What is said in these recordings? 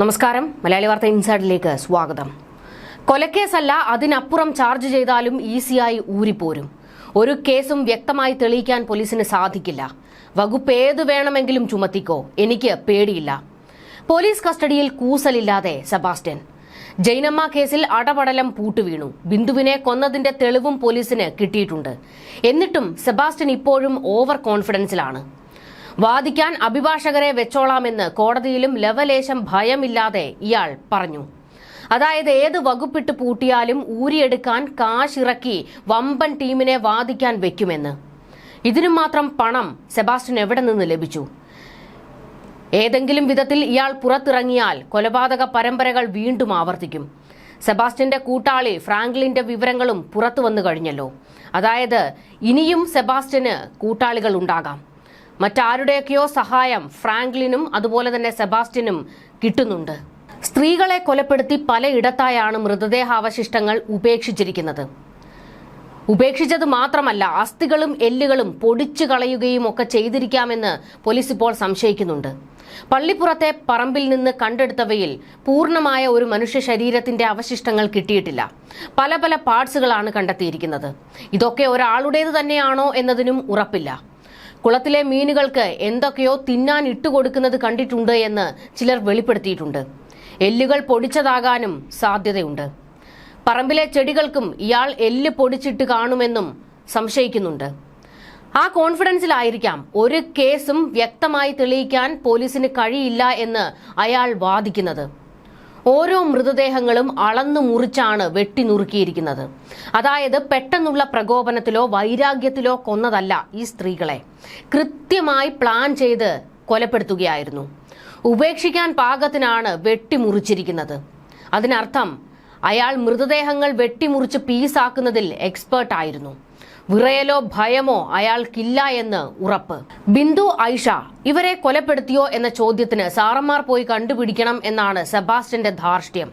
നമസ്കാരം. മലയാളി വാർത്ത ഇൻസൈഡിലേക്ക് സ്വാഗതം. കൊലക്കേസല്ല അതിനപ്പുറം ചാർജ് ചെയ്താലും ഈസിയായി ഊരിപ്പോരും. ഒരു കേസും വ്യക്തമായി തെളിയിക്കാൻ പോലീസിന് സാധിക്കില്ല. വകുപ്പ് ഏത് വേണമെങ്കിലും ചുമത്തിക്കോ. എനിക്ക് പേടിയില്ല. പോലീസ് കസ്റ്റഡിയിൽ കൂസലില്ലാതെ സെബാസ്റ്റ്യൻ. ജൈനമ്മ കേസിൽ അടപടലം പൂട്ടുവീണു. ബിന്ദുവിനെ കൊന്നതിന്റെ തെളിവും പോലീസിന് കിട്ടിയിട്ടുണ്ട്. എന്നിട്ടും സെബാസ്റ്റ്യൻ ഇപ്പോഴും ഓവർ കോൺഫിഡൻസിലാണ്. വാദിക്കാൻ അഭിഭാഷകരെ വെച്ചോളാമെന്ന് കോടതിയിലും ലവലേശം ഭയമില്ലാതെ ഇയാൾ പറഞ്ഞു. അതായത് ഏത് വകുപ്പിട്ട് പൂട്ടിയാലും ഊരിയെടുക്കാൻ കാശിറക്കി വമ്പൻ ടീമിനെ വാദിക്കാൻ വെക്കുമെന്ന്. ഇതിനു മാത്രം പണം സെബാസ്റ്റ്യൻ എവിടെ നിന്ന് ലഭിച്ചു? ഏതെങ്കിലും വിധത്തിൽ ഇയാൾ പുറത്തിറങ്ങിയാൽ കൊലപാതക പരമ്പരകൾ വീണ്ടും ആവർത്തിക്കും. സെബാസ്റ്റ്യന്റെ കൂട്ടാളി ഫ്രാങ്ക്ലിന്റെ വിവരങ്ങളും പുറത്തു വന്നു കഴിഞ്ഞല്ലോ. അതായത് ഇനിയും സെബാസ്റ്റ്യന് കൂട്ടാളികൾ ഉണ്ടാകാം. മറ്റാരുടെയൊക്കെയോ സഹായം ഫ്രാങ്ക്ലിനും അതുപോലെ തന്നെ സെബാസ്റ്റിനും കിട്ടുന്നുണ്ട്. സ്ത്രീകളെ കൊലപ്പെടുത്തി പലയിടത്തായാണ് മൃതദേഹാവശിഷ്ടങ്ങൾ ഉപേക്ഷിച്ചിരിക്കുന്നത്. ഉപേക്ഷിച്ചത് മാത്രമല്ല അസ്ഥികളും എല്ലുകളും പൊടിച്ചു കളയുകയും ഒക്കെ ചെയ്തിരിക്കാമെന്ന് പോലീസ് ഇപ്പോൾ സംശയിക്കുന്നുണ്ട്. പള്ളിപ്പുറത്തെ പറമ്പിൽ നിന്ന് കണ്ടെടുത്തവയിൽ പൂർണമായ ഒരു മനുഷ്യ ശരീരത്തിന്റെ അവശിഷ്ടങ്ങൾ കിട്ടിയിട്ടില്ല. പല പല പാർട്സുകളാണ് കണ്ടെത്തിയിരിക്കുന്നത്. ഇതൊക്കെ ഒരാളുടേത് തന്നെയാണോ എന്നതിനും ഉറപ്പില്ല. കുളത്തിലെ മീനുകൾക്ക് എന്തൊക്കെയോ തിന്നാൻ ഇട്ടുകൊടുക്കുന്നത് കണ്ടിട്ടുണ്ട് എന്ന് ചിലർ വെളിപ്പെടുത്തിയിട്ടുണ്ട്. എല്ലുകൾ പൊടിച്ചതാകാനും സാധ്യതയുണ്ട്. പറമ്പിലെ ചെടികൾക്കും ഇയാൾ എല്ല് പൊടിച്ചിട്ട് കാണുമെന്നും സംശയിക്കുന്നുണ്ട്. ആ കോൺഫിഡൻസിലായിരിക്കാം ഒരു കേസും വ്യക്തമായി തെളിയിക്കാൻ പോലീസിന് കഴിയില്ല എന്ന് അയാൾ വാദിക്കുന്നത്. ഓരോ മൃതദേഹങ്ങളും അളന്നു മുറിച്ചാണ് വെട്ടി നുറുക്കിയിരിക്കുന്നത്. അതായത് പെട്ടെന്നുള്ള പ്രകോപനത്തിലോ വൈരാഗ്യത്തിലോ കൊന്നതല്ല ഈ സ്ത്രീകളെ. കൃത്യമായി പ്ലാൻ ചെയ്ത് കൊലപ്പെടുത്തുകയായിരുന്നു. ഉപേക്ഷിക്കാൻ പാകത്തിനാണ് വെട്ടിമുറിച്ചിരിക്കുന്നത് അതിനർത്ഥം അയാൾ മൃതദേഹങ്ങൾ വെട്ടിമുറിച്ച് പീസാക്കുന്നതിൽ എക്സ്പേർട്ട് ആയിരുന്നു. വിറയലോ ഭയമോ അയാൾക്കില്ല എന്ന് ഉറപ്പ്. ബിന്ദു ഐഷ ഇവരെ കൊലപ്പെടുത്തിയോ എന്ന ചോദ്യത്തിന് സാറന്മാർ പോയി കണ്ടുപിടിക്കണം എന്നാണ് സെബാസ്റ്റ്യന്റെ ധാർഷ്ട്യം.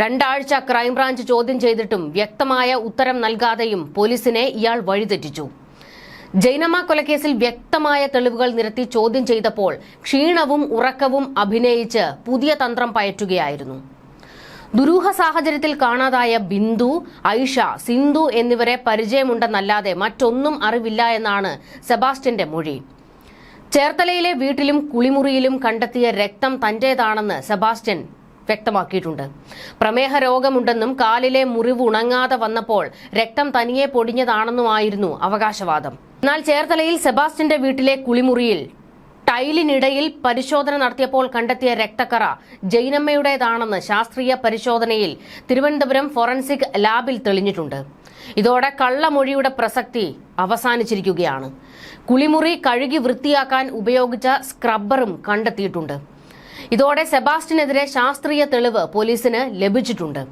രണ്ടാഴ്ച ക്രൈംബ്രാഞ്ച് ചോദ്യം ചെയ്തിട്ടും വ്യക്തമായ ഉത്തരം നൽകാതെയും പോലീസിനെ ഇയാൾ വഴിതെറ്റിച്ചു. ജൈനമ്മ കൊലക്കേസിൽ വ്യക്തമായ തെളിവുകൾ നിരത്തി ചോദ്യം ചെയ്തപ്പോൾ ക്ഷീണവും ഉറക്കവും അഭിനയിച്ച് പുതിയ തന്ത്രം പയറ്റുകയായിരുന്നു. ദുരൂഹ സാഹചര്യത്തിൽ കാണാതായ ബിന്ദു ഐഷ സിന്ധു എന്നിവരെ പരിചയമുണ്ടെന്നല്ലാതെ മറ്റൊന്നും അറിവില്ല എന്നാണ് സെബാസ്റ്റ്യന്റെ മൊഴി. ചേർത്തലയിലെ വീട്ടിലും കുളിമുറിയിലും കണ്ടെത്തിയ രക്തം തന്റേതാണെന്ന് സെബാസ്റ്റ്യൻ വ്യക്തമാക്കിയിട്ടുണ്ട്. പ്രമേഹ രോഗമുണ്ടെന്നും കാലിലെ മുറിവ് ഉണങ്ങാതെ വന്നപ്പോൾ രക്തം തനിയെ പൊടിഞ്ഞതാണെന്നുമായിരുന്നു അവകാശവാദം. എന്നാൽ ചേർത്തലയിൽ സെബാസ്റ്റ്യന്റെ വീട്ടിലെ കുളിമുറിയിൽ ടൈലിനിടയിൽ പരിശോധന നടത്തിയപ്പോൾ കണ്ടെത്തിയ രക്തക്കറ ജൈനമ്മയുടേതാണെന്ന് ശാസ്ത്രീയ പരിശോധനയിൽ തിരുവനന്തപുരം ഫോറൻസിക് ലാബിൽ തെളിഞ്ഞിട്ടുണ്ട്. ഇതോടെ കള്ളമൊഴിയുടെ പ്രസക്തി അവസാനിച്ചിരിക്കുകയാണ്. കുളിമുറി കഴുകി വൃത്തിയാക്കാൻ ഉപയോഗിച്ച സ്ക്രബ്ബറും കണ്ടെത്തിയിട്ടുണ്ട്. ഇതോടെ സെബാസ്റ്റിനെതിരെ ശാസ്ത്രീയ തെളിവ് പോലീസിന് ലഭിച്ചിട്ടുണ്ട്.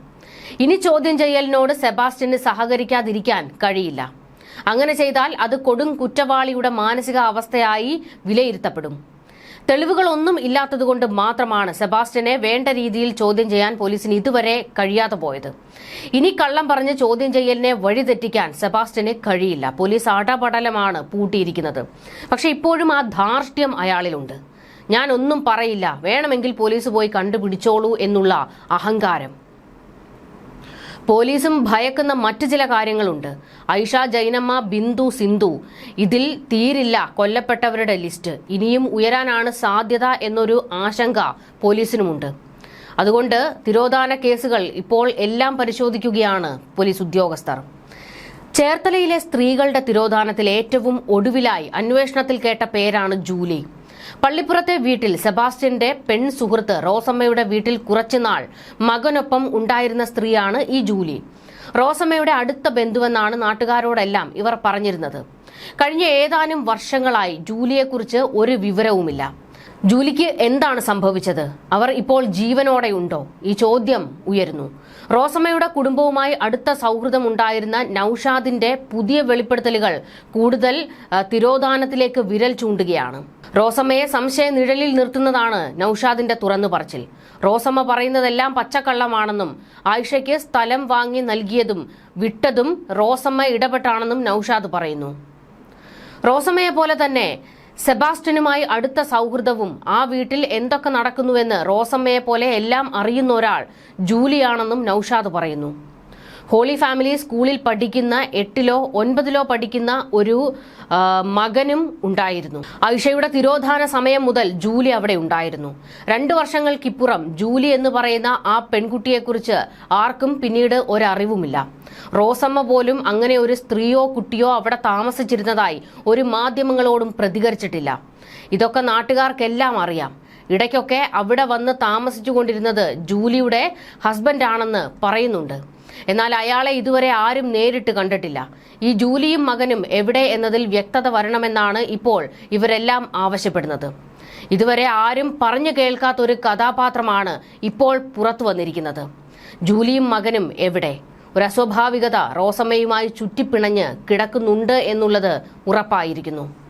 ഇനി ചോദ്യം ചെയ്യലിനോട് സെബാസ്റ്റിന് സഹകരിക്കാതിരിക്കാൻ കഴിയില്ല. അങ്ങനെ ചെയ്താൽ അത് കൊടും കുറ്റവാളിയുടെ മാനസിക അവസ്ഥയായി വിലയിരുത്തപ്പെടും. തെളിവുകളൊന്നും ഇല്ലാത്തതുകൊണ്ട് മാത്രമാണ് സെബാസ്റ്റ്യനെ വേണ്ട രീതിയിൽ ചോദ്യം ചെയ്യാൻ പോലീസിന് ഇതുവരെ കഴിയാതെ പോയത്. ഇനി കള്ളം പറഞ്ഞ് ചോദ്യം ചെയ്യലിനെ വഴിതെറ്റിക്കാൻ സെബാസ്റ്റ്യന് കഴിയില്ല. പോലീസ് അടപടലമാണ് പൂട്ടിയിരിക്കുന്നത്. പക്ഷെ ഇപ്പോഴും ആ ധാർഷ്ട്യം അയാളിലുണ്ട്. ഞാൻ ഒന്നും പറയില്ല. വേണമെങ്കിൽ പോലീസ് പോയി കണ്ടുപിടിച്ചോളൂ എന്നുള്ള അഹങ്കാരം. പോലീസും ഭയക്കുന്ന മറ്റു ചില കാര്യങ്ങളുണ്ട്. ഐഷ ജൈനമ്മ ബിന്ദു സിന്ധു. ഇതിൽ തീരില്ല കൊല്ലപ്പെട്ടവരുടെ ലിസ്റ്റ്. ഇനിയും ഉയരാനാണ് സാധ്യത എന്നൊരു ആശങ്ക പോലീസിനുമുണ്ട്. അതുകൊണ്ട് തിരോധാന കേസുകൾ ഇപ്പോൾ എല്ലാം പരിശോധിക്കുകയാണ് പോലീസ് ഉദ്യോഗസ്ഥർ. ചേർത്തലയിലെ സ്ത്രീകളുടെ തിരോധാനത്തിൽ ഏറ്റവും ഒടുവിലായി അന്വേഷണത്തിൽ കേട്ട പേരാണ് ജൂലി. പള്ളിപ്പുറത്തെ വീട്ടിൽ സെബാസ്റ്റ്യന്റെ പെൺ സുഹൃത്ത് റോസമ്മയുടെ വീട്ടിൽ കുറച്ചുനാൾ മകനൊപ്പം ഉണ്ടായിരുന്ന സ്ത്രീയാണ് ഈ ജൂലി. റോസമ്മയുടെ അടുത്ത ബന്ധുവെന്നാണ് നാട്ടുകാരോടെല്ലാം ഇവർ പറഞ്ഞിരുന്നത്. കഴിഞ്ഞ ഏതാനും വർഷങ്ങളായി ജൂലിയെക്കുറിച്ച് ഒരു വിവരവുമില്ല. ജൂലിക്ക് എന്താണ് സംഭവിച്ചത്? അവർ ഇപ്പോൾ ജീവനോടെ ഉണ്ടോ ഈ ചോദ്യം ഉയരുന്നു. റോസമ്മയുടെ കുടുംബവുമായി അടുത്ത സൗഹൃദമുണ്ടായിരുന്ന നൌഷാദിന്റെ പുതിയ വെളിപ്പെടുത്തലുകൾ കൂടുതൽ തിരോധാനത്തിലേക്ക് വിരൽ ചൂണ്ടുകയാണ്. റോസമ്മയെ സംശയ നിഴലിൽ നിർത്തുന്നതാണ് നൌഷാദിന്റെ തുറന്നു പറച്ചിൽ. റോസമ്മ പറയുന്നതെല്ലാം പച്ചക്കള്ളമാണെന്നും ആയിഷയ്ക്ക് സ്ഥലം വാങ്ങി നൽകിയതും വിട്ടതും റോസമ്മ ഇടപെട്ടാണെന്നും നൌഷാദ് പറയുന്നു. റോസമ്മയെ പോലെ തന്നെ സെബാസ്റ്റ്യനുമായി അടുത്ത സൗഹൃദവും ആ വീട്ടിൽ എന്തൊക്കെ നടക്കുന്നുവെന്ന് റോസമ്മയെ പോലെ എല്ലാം അറിയുന്ന ഒരാൾ ജൂലിയാണെന്നും നൌഷാദ് പറയുന്നു. ഹോളി ഫാമിലി സ്കൂളിൽ പഠിക്കുന്ന എട്ടിലോ ഒൻപതിലോ പഠിക്കുന്ന ഒരു മകനും ഉണ്ടായിരുന്നു. ഐഷയുടെ തിരോധാന സമയം മുതൽ ജൂലി അവിടെ ഉണ്ടായിരുന്നു. രണ്ടു വർഷങ്ങൾക്കിപ്പുറം ജൂലി എന്ന് പറയുന്ന ആ പെൺകുട്ടിയെക്കുറിച്ച് ആർക്കും പിന്നീട് ഒരറിവുമില്ല. റോസമ്മ പോലും അങ്ങനെ ഒരു സ്ത്രീയോ കുട്ടിയോ അവിടെ താമസിച്ചിരുന്നതായി ഒരു മാധ്യമങ്ങളോടും പ്രതികരിച്ചിട്ടില്ല. ഇതൊക്കെ നാട്ടുകാർക്കെല്ലാം അറിയാം. ഇടയ്ക്കൊക്കെ അവിടെ വന്ന് താമസിച്ചു കൊണ്ടിരുന്നത് ജൂലിയുടെ ഹസ്ബൻഡാണെന്ന് പറയുന്നുണ്ട്. എന്നാൽ അയാളെ ഇതുവരെ ആരും നേരിട്ട് കണ്ടിട്ടില്ല. ഈ ജൂലിയും മകനും എവിടെ എന്നതിൽ വ്യക്തത വരണമെന്നാണ് ഇപ്പോൾ ഇവരെല്ലാം ആവശ്യപ്പെടുന്നത്. ഇതുവരെ ആരും പറഞ്ഞു കേൾക്കാത്ത ഒരു കഥാപാത്രമാണ് ഇപ്പോൾ പുറത്തു വന്നിരിക്കുന്നത്. ജൂലിയും മകനും എവിടെ? ഒരു അസ്വാഭാവികത റോസമ്മയുമായി ചുറ്റിപ്പിണഞ്ഞ് കിടക്കുന്നുണ്ട് എന്നുള്ളത് ഉറപ്പായിരിക്കുന്നു.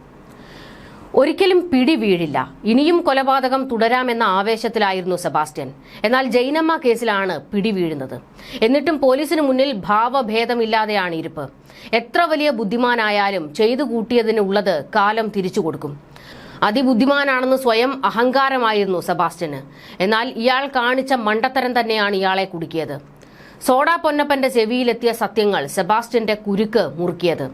ഒരിക്കലും പിടി വീഴില്ല. ഇനിയും കൊലപാതകം തുടരാമെന്ന ആവേശത്തിലായിരുന്നു സെബാസ്റ്റ്യൻ. എന്നാൽ ജൈനമ്മ കേസിലാണ് പിടി വീഴുന്നത്. എന്നിട്ടും പോലീസിന് മുന്നിൽ ഭാവഭേദമില്ലാതെയാണ് ഇരിപ്പ്. എത്ര വലിയ ബുദ്ധിമാനായാലും ചെയ്തു കൂട്ടിയതിനുള്ളത് കാലം തിരിച്ചു കൊടുക്കും. അതിബുദ്ധിമാനാണെന്ന് സ്വയം അഹങ്കാരമായിരുന്നു സെബാസ്റ്റ്യന്. എന്നാൽ ഇയാൾ കാണിച്ച മണ്ടത്തരം തന്നെയാണ് ഇയാളെ കുടുക്കിയത്. സോഡ പൊന്നപ്പന്റെ ചെവിയിലെത്തിയ സത്യങ്ങൾ സെബാസ്റ്റ്യന്റെ കുരുക്ക് മുറുക്കിയത്.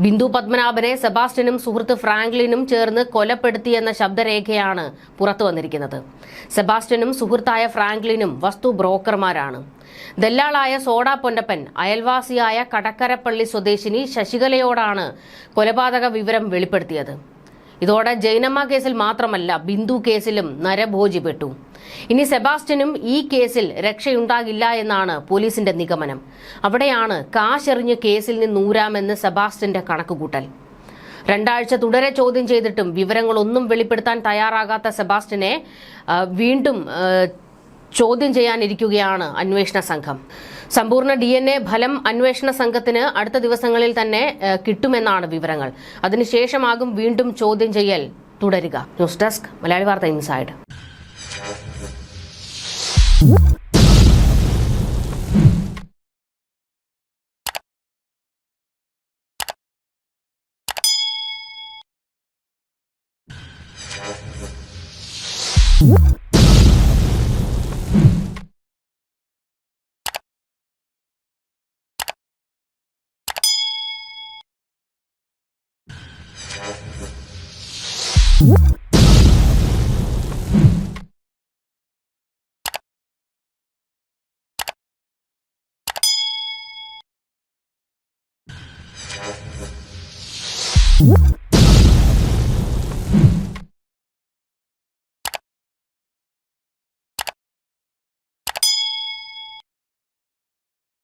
ബിന്ദു പത്മനാഭനെ സെബാസ്റ്റ്യനും സുഹൃത്ത് ഫ്രാങ്ക്ലിനും ചേർന്ന് കൊലപ്പെടുത്തിയെന്ന ശബ്ദരേഖയാണ് പുറത്തു വന്നിരിക്കുന്നത്. സെബാസ്റ്റ്യനും സുഹൃത്തായ ഫ്രാങ്ക്ലിനും വസ്തു ബ്രോക്കർമാരാണ്. ദല്ലാളായ സോഡ പൊന്നപ്പൻ അയൽവാസിയായ കടക്കരപ്പള്ളി സ്വദേശിനി ശശികലയോടാണ് കൊലപാതക വിവരം വെളിപ്പെടുത്തിയത്. ഇതോടെ ജൈനമ്മ കേസിൽ മാത്രമല്ല ബിന്ദു കേസിലും നരഭോജിപ്പെട്ടു. ഇനി സെബാസ്റ്റ്യനും ഈ കേസിൽ രക്ഷയുണ്ടാകില്ല എന്നാണ് പോലീസിന്റെ നിഗമനം. അവിടെയാണ് കാശെറിഞ്ഞ് കേസിൽ നിന്നൂരാമെന്ന് സെബാസ്റ്റ്യന്റെ കണക്കുകൂട്ടൽ. രണ്ടാഴ്ച തുടരെ ചോദ്യം ചെയ്തിട്ടും വിവരങ്ങളൊന്നും വെളിപ്പെടുത്താൻ തയ്യാറാകാത്ത സെബാസ്റ്റ്യനെ വീണ്ടും ചോദ്യം ചെയ്യാനിരിക്കുകയാണ് അന്വേഷണ സംഘം. സമ്പൂർണ ഡി എൻ എ ഫലം അന്വേഷണ സംഘത്തിന് അടുത്ത ദിവസങ്ങളിൽ തന്നെ കിട്ടുമെന്നാണ് വിവരങ്ങൾ. അതിനുശേഷമാകും വീണ്ടും ചോദ്യം ചെയ്യൽ തുടരുക. ന്യൂസ് ഡെസ്ക് മലയാളി വാർത്ത ഇൻസൈഡ്. What?